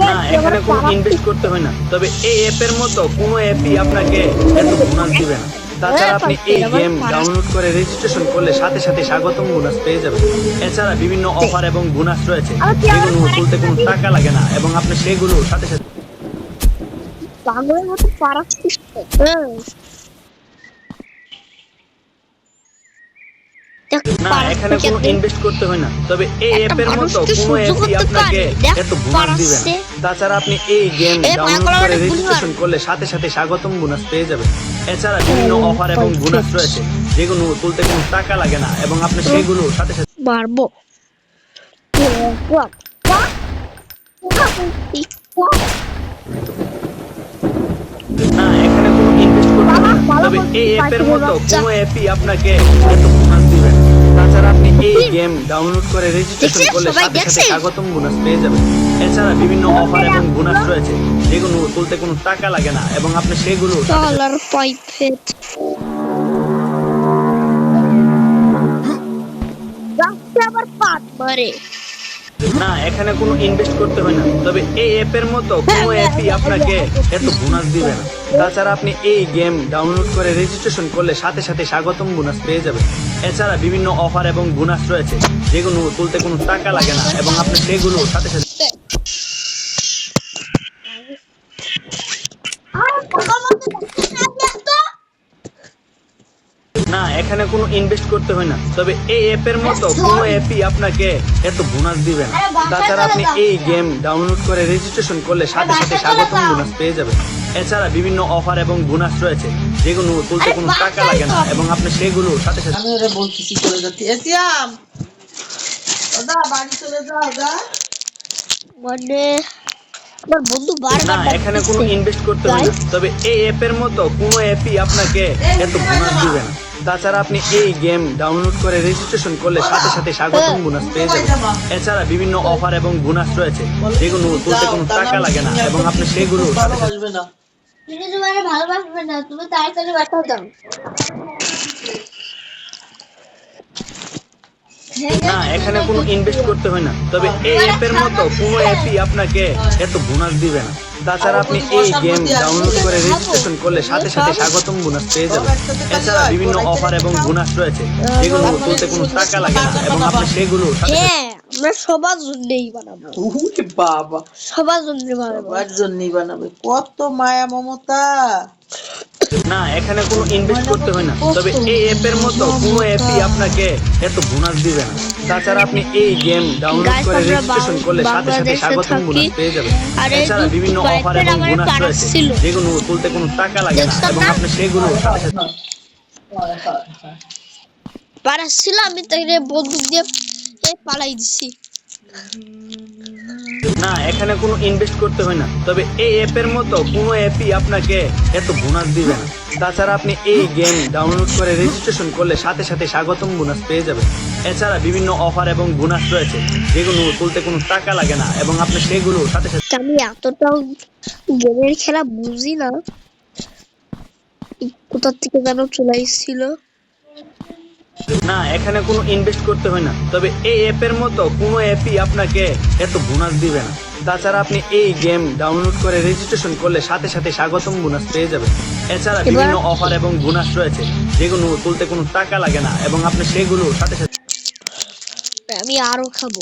না এখানে কোনো ইনভেস্ট করতে হয় না। তবে এই অ্যাপের মতো কোনো অ্যাপই আপনাকে এত বোনাস দিবে না। তাছাড়া আপনি এই গেম ডাউনলোড করে রেজিস্ট্রেশন করলে সাথে সাথে স্বাগতম বোনাস পেয়ে যাবেন। এছাড়া বিভিন্ন অফার এবং বোনাস রয়েছে। যেগুলো তুলতে কোনো টাকা লাগে না এবং আপনি সেগুলো সাথে সাথে পাগলের মতো পারাচ্ছিস না এখানে কোনো ইনভেস্ট করতে হয় না। তবে এই অ্যাপের মতো কোনো অ্যাপই আপনাকে এত বোনাস দিবে না। তাছাড়া আপনি এই গেম ডাউনলোড করে রেজিস্ট্রেশন করলে সাথে সাথে স্বাগতম বোনাস পেয়ে যাবেন। এছাড়া বিভিন্ন অফার এবং বোনাস রয়েছে। যেগুলো তুলতে কোনো টাকা লাগে না এবং আপনি সেগুলো সাথে সাথে বাহ। না এখানে কোনো ইনভেস্ট করতে হয় না। তবে এই অ্যাপের মতো কোনো অ্যাপই আপনাকে এত। তাছাড়া আপনি এই গেম ডাউনলোড করে রেজিস্ট্রেশন করলে সাথে সাথে স্বাগতম বোনাস পেয়ে যাবেন। এছাড়া বিভিন্ন অফার এবং বোনাস রয়েছে। যেগুলো তুলতে কোনো টাকা লাগে না এবং আপনি সেগুলো ডলার পাইপেট আবার পাত না এখানে কোনো ইনভেস্ট করতে হয় না। তবে এই অ্যাপের মতো কোনো অ্যাপই আপনাকে এত বোনাস দিবে না। তাছাড়া আপনি এই গেম ডাউনলোড করে রেজিস্ট্রেশন করলে সাথে সাথে স্বাগতম বোনাস পেয়ে যাবেন। এছাড়া বিভিন্ন অফার এবং বোনাস রয়েছে। যেগুলো তুলতে কোনো টাকা লাগে না এবং আপনি সেগুলো সাথে সাথে এখানে কোনো ইনভেস্ট করতে হয় না। তবে এই অ্যাপের মতো কোনো অ্যাপই আপনাকে এত বোনাস দিবে না। তাছাড়া আপনি এই গেম ডাউনলোড করে রেজিস্ট্রেশন করলে সাথে সাথে স্বাগতম বোনাস পেয়ে যাবেন এছাড়া বিভিন্ন অফার এবং বোনাস রয়েছে। যেগুলো তুলতে কোনো টাকা লাগে না এবং আপনি সেগুলো সাথে সাথে আমি ওরা বলতেছি চলে যাচ্ছি। এসিয়াম দাদা বাড়ি চলে যাও যা। মানে আমার বন্ধু না এখানে কোনো ইনভেস্ট করতে হয় না। তবে এই অ্যাপের মতো কোনো অ্যাপই আপনাকে এত বোনাস দিবে না। তাছাড়া আপনি এই গেম ডাউনলোড করে রেজিস্ট্রেশন করলে সাথে সাথে স্বাগতম বোনাস পেয়ে যাবেন। এছাড়া বিভিন্ন অফার এবং বোনাস রয়েছে। যেগুলো তুলতে কোনো টাকা লাগে না এবং আপনি সেগুলো সাথে সাথে ভালোবাসবে না তুমি তাড়াতাড়ি বাঁচাও দাও না এখানে কোনো ইনভেস্ট করতে হয় না। তবে এই অ্যাপের মতো কোনো অ্যাপই আপনাকে এত বোনাস দিবে না। তাছাড়া আপনি এই গেম ডাউনলোড করে রেজিস্ট্রেশন করলে সাথে সাথে স্বাগতম বোনাস পেয়ে যাবেন। এছাড়া বিভিন্ন অফার এবং বোনাস রয়েছে। যেগুলো তুলতে কোনো টাকা লাগে না এবং আপনি সেগুলো সাথে হ্যাঁ আমরা সবার জন্যই বানাবো। বাবা। সবার জন্য বানাবো। সবার জন্যই বানাবে। কত মায়া মমতা। না এখানে কোনো ইনভেস্ট করতে হয় না। তবে এই অ্যাপের মতো কোনো অ্যাপই আপনাকে এত বোনাস দিবে না। তাছাড়া আপনি এই গেম ডাউনলোড করে রেজিস্ট্রেশন করলে সাথে সাথে থাকি। বোনাস পেয়ে যাবেন। এছাড়া বিভিন্ন অফার এবং বোনাস রয়েছে। যেগুলো তুলতে কোনো টাকা লাগে না এবং আপনি সেগুলো সাথে আমি তাকে বন্দুক দিয়ে পালাই দিছি। না, এখানে কোনো ইনভেস্ট করতে হয় না। তবে এই অ্যাপের মতো কোনো অ্যাপই আপনাকে এত বোনাস দিবে না। তাছাড়া আপনি এই গেম ডাউনলোড করে রেজিস্ট্রেশন করলে সাথে সাথে স্বাগতম বোনাস পেয়ে যাবেন। এছাড়া বিভিন্ন অফার এবং বোনাস রয়েছে, যেগুলো তুলতে কোনো টাকা লাগে না এবং আপনি সেগুলো সাথে সাথে আমি এতটাও গেমের খেলা বুঝি না। কোথা থেকে যেন চলে এসেছিল? না এখানে কোনো ইনভেস্ট করতে হয় না। তবে এই অ্যাপের মতো কোনো অ্যাপই আপনাকে এত বোনাস দিবে না। তাছাড়া আপনি এই গেম ডাউনলোড করে রেজিস্ট্রেশন করলে সাথে সাথে স্বাগতম বোনাস পেয়ে যাবেন। এছাড়া বিভিন্ন অফার এবং বোনাস রয়েছে যেগুলো তুলতে কোনো টাকা লাগে না এবং আপনি সেগুলো সাথে সাথে আমি আরও খাব।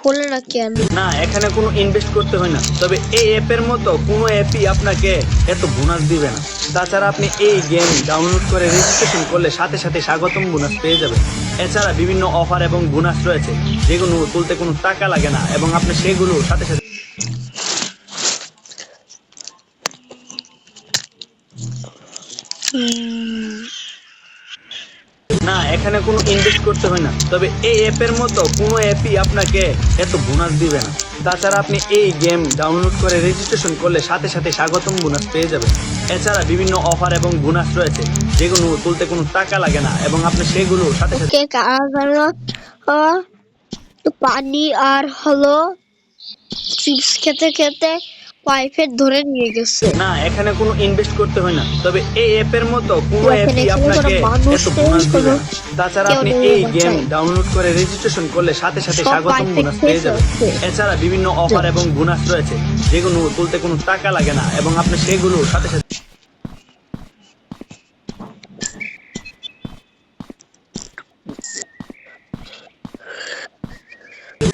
খোলে না কেন না এখানে কোনো ইনভেস্ট করতে হয় না। তবে এই অ্যাপের মতো কোনো অ্যাপই আপনাকে এত বোনাস দিবে না। তাছাড়া আপনি এই গেম ডাউনলোড করে রেজিস্ট্রেশন করলে সাথে সাথে স্বাগতম বোনাস পেয়ে যাবেন। এছাড়া বিভিন্ন অফার এবং বোনাস রয়েছে। যেগুলো তুলতে কোনো টাকা লাগে না এবং আপনি সেগুলো সাথে সাথে হুম, এখানে কোনো ইনভেস্ট করতে হয় না। তবে এই অ্যাপের মতো কোনো অ্যাপই আপনাকে এত বোনাস দিবে না। তাছাড়া আপনি এই গেম ডাউনলোড করে রেজিস্ট্রেশন করলে সাথে সাথে স্বাগতম বোনাস পেয়ে যাবেন। এছাড়া বিভিন্ন অফার এবং বোনাস রয়েছে, যেগুলো তুলতে কোনো টাকা লাগে না এবং আপনি সেগুলো সাথে সাথে পানি আর হলো চিপস খেতে খেতে প্রাইভেট ধরে নিয়ে গেছে। না এখানে কোনো ইনভেস্ট করতে হয় না। তবে এই অ্যাপের মতো কোনো অ্যাপই আপনাকে এত বোনাস দিবে? তাছাড়া আপনি এই গেম ডাউনলোড করে রেজিস্ট্রেশন করলে সাথে সাথে সব স্বাগতম বোনাস পেয়ে যাবেন। এছাড়া বিভিন্ন অফার এবং বোনাস রয়েছে। যেগুলো তুলতে কোনো টাকা লাগে না এবং আপনি সেগুলো সাথে সাথে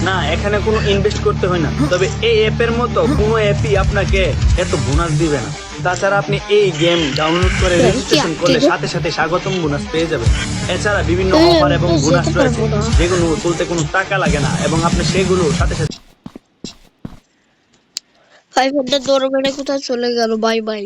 না এখানে কোনো ইনভেস্ট করতে হয় না। তবে এই অ্যাপের মতো কোনো অ্যাপই আপনাকে এত বোনাস দিবে না। তাছাড়া আপনি এই গেম ডাউনলোড করে রেজিস্ট্রেশন করলে সাথে সাথে স্বাগতম বোনাস পেয়ে যাবেন এছাড়া বিভিন্ন অফার এবং বোনাস রয়েছে। যেগুলো তুলতে কোনো টাকা লাগে না এবং আপনি সেগুলো সাথে সাথে প্রাইভেটটা দৌড় মেরে কোথায় চলে গেল? Bye bye